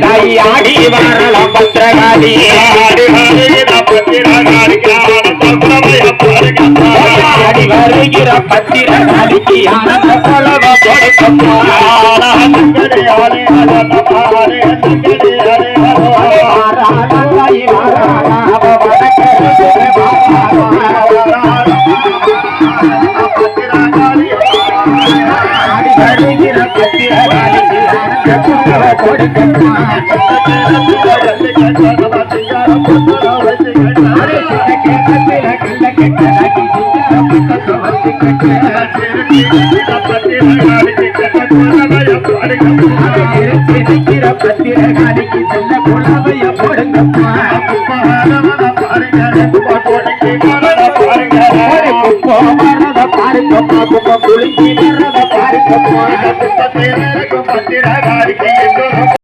தாய் ஆடி வரல பத்திரகாளி ஆடி வருகிற பத்திரகாளிக்கு ஆனந்த குலவைய பாருங்க ஆடி வருகிற பத்திரகாளிக்கு ஆனந்த கொலவ கொடுக்கம்மா ஆனந்தங்களே ஆலே ஆனந்த ஆலே